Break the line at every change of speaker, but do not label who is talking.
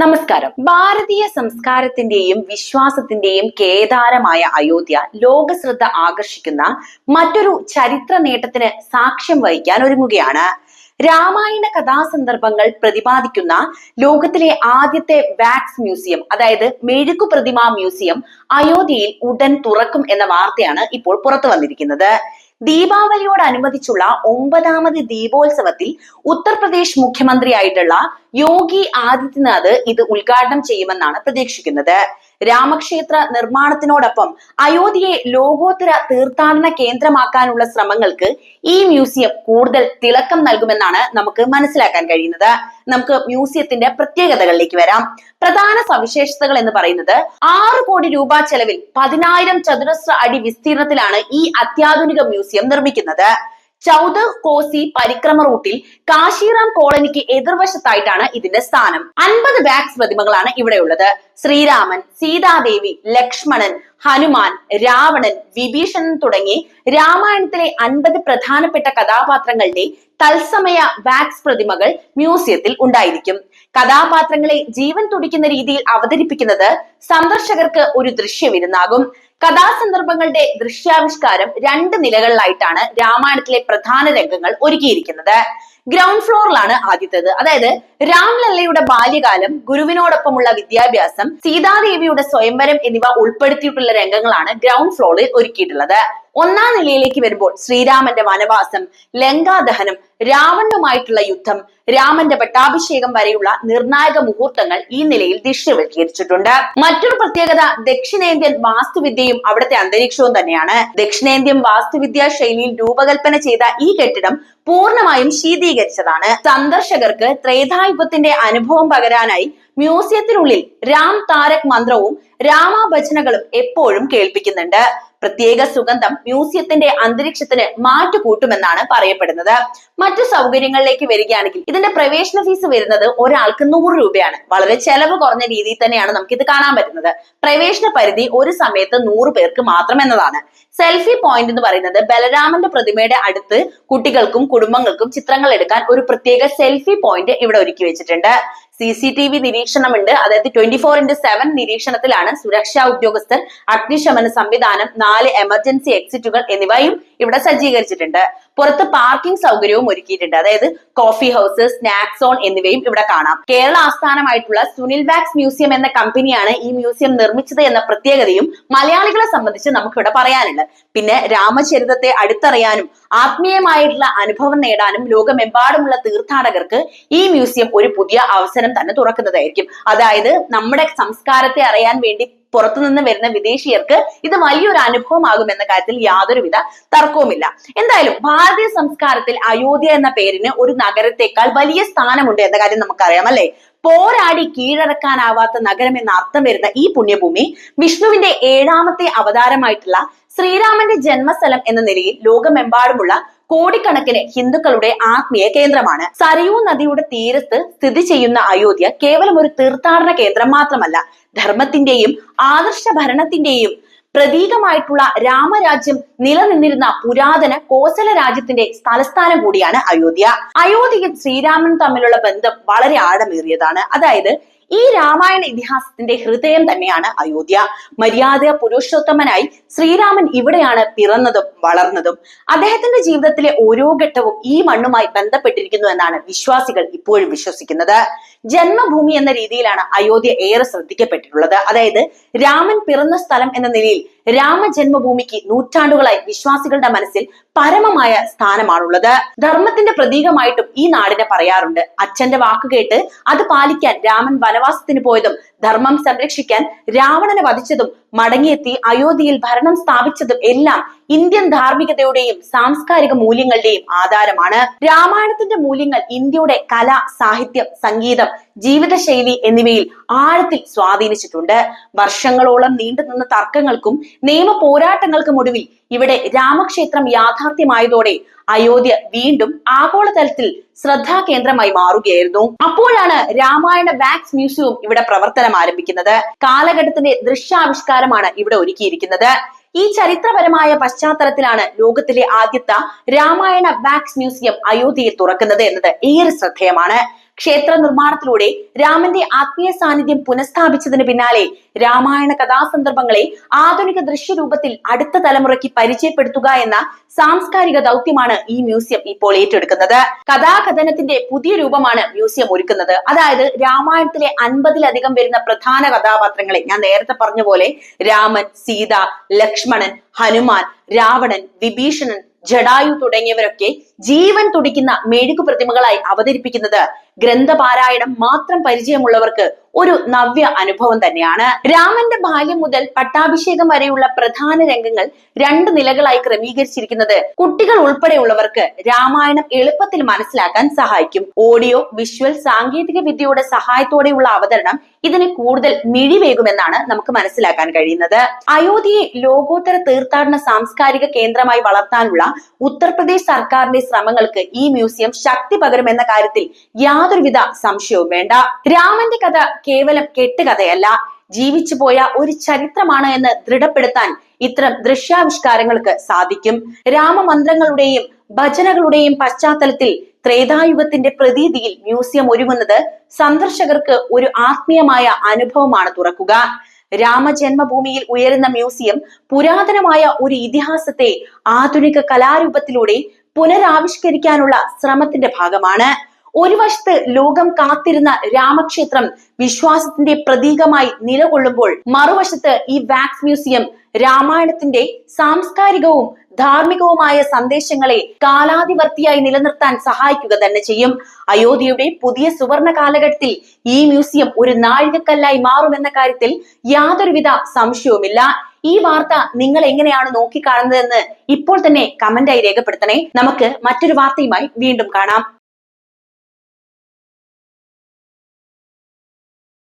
നമസ്കാരം. ഭാരതീയ സംസ്കാരത്തിന്റെയും വിശ്വാസത്തിന്റെയും കേദാരമായ അയോധ്യ ലോകശ്രദ്ധ ആകർഷിക്കുന്ന മറ്റൊരു ചരിത്ര നേട്ടത്തിന് സാക്ഷ്യം വഹിക്കാൻ ഒരുങ്ങുകയാണ്. രാമായണ കഥാസന്ദർഭങ്ങൾ പ്രതിപാദിക്കുന്ന ലോകത്തിലെ ആദ്യത്തെ വാക്സ് മ്യൂസിയം അതായത് മെഴുക്കു പ്രതിമ മ്യൂസിയം അയോധ്യയിൽ ഉടൻ തുറക്കും എന്ന വാർത്തയാണ് ഇപ്പോൾ പുറത്തു വന്നിരിക്കുന്നത്. ദീപാവലിയോടനുബന്ധിച്ചുള്ള ഒമ്പതാമത് ദീപോത്സവത്തിൽ ഉത്തർപ്രദേശ് മുഖ്യമന്ത്രിയായിട്ടുള്ള യോഗി ആദിത്യനാഥ് ഇത് ഉദ്ഘാടനം ചെയ്യുമെന്നാണ് പ്രതീക്ഷിക്കുന്നത്. രാമക്ഷേത്ര നിർമ്മാണത്തിനോടൊപ്പം അയോധ്യയെ ലോകോത്തര തീർത്ഥാടന കേന്ദ്രമാക്കാനുള്ള ശ്രമങ്ങൾക്ക് ഈ മ്യൂസിയം കൂടുതൽ തിളക്കം നൽകുമെന്നാണ് നമുക്ക് മനസ്സിലാക്കാൻ കഴിയുന്നത്. നമുക്ക് മ്യൂസിയത്തിന്റെ പ്രത്യേകതകളിലേക്ക് വരാം. പ്രധാന സവിശേഷതകൾ എന്ന് പറയുന്നത് ആറ് കോടി രൂപ ചെലവിൽ പതിനായിരം ചതുരശ്ര അടി വിസ്തീർണത്തിലാണ് ഈ അത്യാധുനിക മ്യൂസിയം നിർമ്മിക്കുന്നത്. ചൗദ് കോസി പരിക്രമ റൂട്ടിൽ കാശിറാം കോളനിക്ക് എതിർവശത്തായിട്ടാണ് ഇതിന്റെ സ്ഥാനം. അൻപത് വാക്സ് പ്രതിമകളാണ് ഇവിടെയുള്ളത്. ശ്രീരാമൻ സീതാദേവി ലക്ഷ്മണൻ ഹനുമാൻ രാവണൻ വിഭീഷണൻ തുടങ്ങി രാമായണത്തിലെ അൻപത് പ്രധാനപ്പെട്ട കഥാപാത്രങ്ങളുടെ തത്സമയ വാക്സ് പ്രതിമകൾ മ്യൂസിയത്തിൽ ഉണ്ടായിരിക്കും. കഥാപാത്രങ്ങളെ ജീവൻ തുടിക്കുന്ന രീതിയിൽ അവതരിപ്പിക്കുന്നത് സന്ദർശകർക്ക് ഒരു ദൃശ്യവിരുന്നാകും. കഥാസന്ദർഭങ്ങളുടെ ദൃശ്യാവിഷ്കാരം രണ്ട് നിലകളിലായിട്ടാണ് രാമായണത്തിലെ പ്രധാന രംഗങ്ങൾ ഒരുക്കിയിരിക്കുന്നത്. ഗ്രൗണ്ട് ഫ്ലോറിലാണ് ആദ്യത്തേത്. അതായത് രാംലല്ലയുടെ ബാല്യകാലം ഗുരുവിനോടൊപ്പമുള്ള വിദ്യാഭ്യാസം സീതാദേവിയുടെ സ്വയംവരം എന്നിവ ഉൾപ്പെടുത്തിയിട്ടുള്ള രംഗങ്ങളാണ് ഗ്രൗണ്ട് ഫ്ലോറിൽ ഒരുക്കിയിട്ടുള്ളത്. ഒന്നാം നിലയിലേക്ക് വരുമ്പോൾ ശ്രീരാമന്റെ വനവാസം ലങ്കാദഹനം രാവണനുമായിട്ടുള്ള യുദ്ധം രാമന്റെ പട്ടാഭിഷേകം വരെയുള്ള നിർണായക മുഹൂർത്തങ്ങൾ ഈ നിലയിൽ ദൃശ്യവൽക്കരിച്ചിട്ടുണ്ട്. മറ്റൊരു പ്രത്യേകത ദക്ഷിണേന്ത്യൻ വാസ്തുവിദ്യയും അവിടുത്തെ അന്തരീക്ഷവും തന്നെയാണ്. ദക്ഷിണേന്ത്യൻ വാസ്തുവിദ്യാ ശൈലിയിൽ രൂപകൽപ്പന ചെയ്ത ഈ കെട്ടിടം പൂർണമായും ശീതീകരിച്ചതാണ്. സന്ദർശകർക്ക് ത്രേതായുഗത്തിന്റെ അനുഭവം പകരാനായി മ്യൂസിയത്തിനുള്ളിൽ രാം താരക് മന്ത്രവും രാമാഭജനകളും എപ്പോഴും കേൾപ്പിക്കുന്നുണ്ട്. പ്രത്യേക സുഗന്ധം മ്യൂസിയത്തിന്റെ അന്തരീക്ഷത്തിന് മാറ്റുകൂട്ടുമെന്നാണ് പറയപ്പെടുന്നത്. മറ്റു സൗകര്യങ്ങളിലേക്ക് വരികയാണെങ്കിൽ ഇതിന്റെ പ്രവേശന ഫീസ് വരുന്നത് ഒരാൾക്ക് നൂറ് രൂപയാണ്. വളരെ ചെലവ് കുറഞ്ഞ രീതിയിൽ തന്നെയാണ് നമുക്ക് ഇത് കാണാൻ പറ്റുന്നത്. പ്രവേശന പരിധി ഒരു സമയത്ത് നൂറ് പേർക്ക് മാത്രം എന്നതാണ് സെൽഫി പോയിന്റ് എന്ന് പറയുന്നത് ബലരാമന്റെ പ്രതിമയുടെ അടുത്ത് കുട്ടികൾക്കും കുടുംബങ്ങൾക്കും ചിത്രങ്ങൾ എടുക്കാൻ ഒരു പ്രത്യേക സെൽഫി പോയിന്റ് ഇവിടെ ഒരുക്കി വെച്ചിട്ടുണ്ട്. സി സി ടി വി നിരീക്ഷണമുണ്ട്. അതായത് ട്വന്റി ഫോർ ഇന്റു സെവൻ നിരീക്ഷണത്തിലാണ് സുരക്ഷാ ഉദ്യോഗസ്ഥർ അഗ്നിശമന സംവിധാനം നാല് എമർജൻസി എക്സിറ്റുകൾ എന്നിവയും ഇവിടെ സജ്ജീകരിച്ചിട്ടുണ്ട്. പുറത്ത് പാർക്കിംഗ് സൗകര്യവും ഒരുക്കിയിട്ടുണ്ട്. അതായത് കോഫി ഹൗസ് സ്നാക്ക് സോൺ എന്നിവയും ഇവിടെ കാണാം. കേരള ആസ്ഥാനമായിട്ടുള്ള സുനിൽ വാക്സ് മ്യൂസിയം എന്ന കമ്പനിയാണ് ഈ മ്യൂസിയം നിർമ്മിച്ചത് എന്ന പ്രത്യേകതയും മലയാളികളെ സംബന്ധിച്ച് നമുക്കിവിടെ പറയാനുണ്ട് പിന്നെ രാമചരിതത്തെ അടുത്തറിയാനും ആത്മീയമായിട്ടുള്ള അനുഭവം നേടാനും ലോകമെമ്പാടുമുള്ള തീർത്ഥാടകർക്ക് ഈ മ്യൂസിയം ഒരു പുതിയ അവസരം തന്നെ തുറക്കുന്നതായിരിക്കും. അതായത് നമ്മുടെ സംസ്കാരത്തെ അറിയാൻ വേണ്ടി പുറത്തുനിന്ന് വരുന്ന വിദേശീയർക്ക് ഇത് വലിയൊരു അനുഭവമാകും എന്ന കാര്യത്തിൽ യാതൊരുവിധ തർക്കവുമില്ല. എന്തായാലും ഭാരതീയ സംസ്കാരത്തിൽ അയോധ്യ എന്ന പേരിന് ഒരു നഗരത്തെക്കാൾ വലിയ സ്ഥാനമുണ്ട് എന്ന കാര്യം നമുക്കറിയാം അല്ലെ? പോരാടി കീഴടക്കാനാവാത്ത നഗരം എന്ന അർത്ഥം വരുന്ന ഈ പുണ്യഭൂമി വിഷ്ണുവിന്റെ ഏഴാമത്തെ അവതാരമായിട്ടുള്ള ശ്രീരാമന്റെ ജന്മസ്ഥലം എന്ന നിലയിൽ ലോകമെമ്പാടുമുള്ള കോടിക്കണക്കിന് ഹിന്ദുക്കളുടെ ആത്മീയ കേന്ദ്രമാണ്. സരയൂ നദിയുടെ തീരത്ത് സ്ഥിതി ചെയ്യുന്ന അയോധ്യ കേവലം ഒരു തീർത്ഥാടന കേന്ദ്രം മാത്രമല്ല ധർമ്മത്തിന്റെയും ആദർശ ഭരണത്തിന്റെയും പ്രതീകമായിട്ടുള്ള രാമരാജ്യം നിലനിന്നിരുന്ന പുരാതന കോസല രാജ്യത്തിന്റെ തലസ്ഥാനം കൂടിയാണ് അയോധ്യ. അയോധ്യയും ശ്രീരാമനും തമ്മിലുള്ള ബന്ധം വളരെ ആഴമേറിയതാണ്. അതായത് ഈ രാമായണ ഇതിഹാസത്തിന്റെ ഹൃദയം തന്നെയാണ് അയോധ്യ. മര്യാദ പുരുഷോത്തമനായി ശ്രീരാമൻ ഇവിടെയാണ് പിറന്നതും വളർന്നതും. അദ്ദേഹത്തിന്റെ ജീവിതത്തിലെ ഓരോ ഘട്ടവും ഈ മണ്ണുമായി ബന്ധപ്പെട്ടിരിക്കുന്നു എന്നാണ് വിശ്വാസികൾ ഇപ്പോഴും വിശ്വസിക്കുന്നത്. ജന്മഭൂമി എന്ന രീതിയിലാണ് അയോധ്യ ഏറെ ശ്രദ്ധിക്കപ്പെട്ടിട്ടുള്ളത്. അതായത് രാമൻ പിറന്ന സ്ഥലം എന്ന നിലയിൽ രാമജന്മഭൂമിക്ക് നൂറ്റാണ്ടുകളായി വിശ്വാസികളുടെ മനസ്സിൽ പരമമായ സ്ഥാനമാണുള്ളത്. ധർമ്മത്തിന്റെ പ്രതീകമായിട്ടും ഈ നാടിനെ പറയാറുണ്ട്. അച്ഛന്റെ വാക്ക് കേട്ട് അത് പാലിക്കാൻ രാമൻ വനവാസത്തിന് പോയതും ധർമ്മം സംരക്ഷിക്കാൻ രാവണനെ വധിച്ചതും മടങ്ങിയെത്തി അയോധ്യയിൽ ഭരണം സ്ഥാപിച്ചതും എല്ലാം ഇന്ത്യൻ ധാർമ്മികതയുടെയും സാംസ്കാരിക മൂല്യങ്ങളുടെയും ആധാരമാണ്. രാമായണത്തിന്റെ മൂല്യങ്ങൾ ഇന്ത്യയുടെ കല സാഹിത്യം സംഗീതം ജീവിതശൈലി എന്നിവയിൽ ആഴത്തിൽ സ്വാധീനിച്ചിട്ടുണ്ട്. വർഷങ്ങളോളം നീണ്ടുനിന്ന തർക്കങ്ങൾക്കും നിയമ പോരാട്ടങ്ങൾക്കും ഒടുവിൽ ഇവിടെ രാമക്ഷേത്രം യാഥാർത്ഥ്യമായതോടെ അയോധ്യ വീണ്ടും ആഗോളതലത്തിൽ ശ്രദ്ധാകേന്ദ്രമായി മാറുകയായിരുന്നു. അപ്പോഴാണ് രാമായണ വാക്സ് മ്യൂസിയവും ഇവിടെ പ്രവർത്തനം ആരംഭിക്കുന്നത്. കാലഘട്ടത്തിന്റെ ദൃശ്യാവിഷ്കാരമാണ് ഇവിടെ ഒരുക്കിയിരിക്കുന്നത്. ഈ ചരിത്രപരമായ പശ്ചാത്തലത്തിലാണ് ലോകത്തിലെ ആദ്യത്തെ രാമായണ വാക്സ് മ്യൂസിയം അയോധ്യയിൽ തുറക്കുന്നത് എന്നത് ഏറെ ശ്രദ്ധേയമാണ്. ക്ഷേത്ര നിർമ്മാണത്തിലൂടെ രാമന്റെ ആത്മീയ സാന്നിധ്യം പുനഃസ്ഥാപിച്ചതിന് പിന്നാലെ രാമായണ കഥാസന്ദർഭങ്ങളെ ആധുനിക ദൃശ്യരൂപത്തിൽ അടുത്ത തലമുറയ്ക്ക് പരിചയപ്പെടുത്തുക എന്ന സാംസ്കാരിക ദൗത്യമാണ് ഈ മ്യൂസിയം ഇപ്പോൾ ഏറ്റെടുക്കുന്നത്. കഥാകഥനത്തിന്റെ പുതിയ രൂപമാണ് മ്യൂസിയം ഒരുക്കുന്നത്. അതായത് രാമായണത്തിലെ അൻപതിലധികം വരുന്ന പ്രധാന കഥാപാത്രങ്ങളെ ഞാൻ നേരത്തെ പറഞ്ഞ പോലെ രാമൻ സീത ലക്ഷ്മണൻ ഹനുമാൻ രാവണൻ വിഭീഷണൻ ജഡായു തുടങ്ങിയവരൊക്കെ ജീവൻ തുടിക്കുന്ന മെഴുകു പ്രതിമകളായി അവതരിപ്പിക്കുന്നത് ഗ്രന്ഥപാരായണം മാത്രം പരിചയമുള്ളവർക്ക് ഒരു നവ്യ അനുഭവം തന്നെയാണ്. രാമന്റെ ബാല്യം മുതൽ പട്ടാഭിഷേകം വരെയുള്ള പ്രധാന രംഗങ്ങൾ രണ്ട് നിലകളായി ക്രമീകരിച്ചിരിക്കുന്നത്. കുട്ടികൾ ഉൾപ്പെടെയുള്ളവർക്ക് രാമായണം എളുപ്പത്തിൽ മനസ്സിലാക്കാൻ സഹായിക്കും. ഓഡിയോ വിഷ്വൽ സാങ്കേതിക വിദ്യയുടെ സഹായത്തോടെയുള്ള അവതരണം ഇതിന് കൂടുതൽ മിഴിവേകുമെന്നാണ് നമുക്ക് മനസ്സിലാക്കാൻ കഴിയുന്നത്. അയോധ്യയെ ലോകോത്തര തീർത്ഥാടന സാംസ്കാരിക കേന്ദ്രമായി വളർത്താനുള്ള ഉത്തർപ്രദേശ് സർക്കാരിന്റെ ശ്രമങ്ങൾക്ക് ഈ മ്യൂസിയം ശക്തി പകരുമെന്ന കാര്യത്തിൽ യാതൊരുവിധ സംശയവും വേണ്ട. രാമന്റെ കഥ കേവലം കെട്ടുകഥയല്ല. ജീവിച്ചു പോയ ഒരു ചരിത്രമാണ് എന്ന് ദൃഢപ്പെടുത്താൻ ഇത്തരം ദൃശ്യാവിഷ്കാരങ്ങൾക്ക് സാധിക്കും. രാമമന്ത്രങ്ങളുടെയും ഭജനകളുടെയും പശ്ചാത്തലത്തിൽ ത്രേതായുഗത്തിന്റെ പ്രതീതിയിൽ മ്യൂസിയം ഒരുങ്ങുന്നത് സന്ദർശകർക്ക് ഒരു ആത്മീയമായ അനുഭവമാണ് തുറക്കുക. രാമജന്മഭൂമിയിൽ ഉയരുന്ന മ്യൂസിയം പുരാതനമായ ഒരു ഇതിഹാസത്തെ ആധുനിക കലാരൂപത്തിലൂടെ പുനരാവിഷ്കരിക്കാനുള്ള ശ്രമത്തിന്റെ ഭാഗമാണ്. ഒരു വശത്ത് ലോകം കാത്തിരുന്ന രാമക്ഷേത്രം വിശ്വാസത്തിന്റെ പ്രതീകമായി നിലകൊള്ളുമ്പോൾ മറുവശത്ത് ഈ വാക്സ് മ്യൂസിയം രാമായണത്തിന്റെ സാംസ്കാരികവും ധാർമ്മികവുമായ സന്ദേശങ്ങളെ കാലാതിവർത്തിയായി നിലനിർത്താൻ സഹായിക്കുക തന്നെ ചെയ്യും. അയോധ്യയുടെ പുതിയ സുവർണ കാലഘട്ടത്തിൽ ഈ മ്യൂസിയം ഒരു നാഴികക്കല്ലായി മാറുമെന്ന കാര്യത്തിൽ യാതൊരുവിധ സംശയവുമില്ല. ഈ വാർത്ത നിങ്ങൾ എങ്ങനെയാണ് നോക്കിക്കാണുന്നതെന്ന് ഇപ്പോൾ തന്നെ കമന്റായി രേഖപ്പെടുത്തണേ. നമുക്ക് മറ്റൊരു വാർത്തയുമായി വീണ്ടും കാണാം.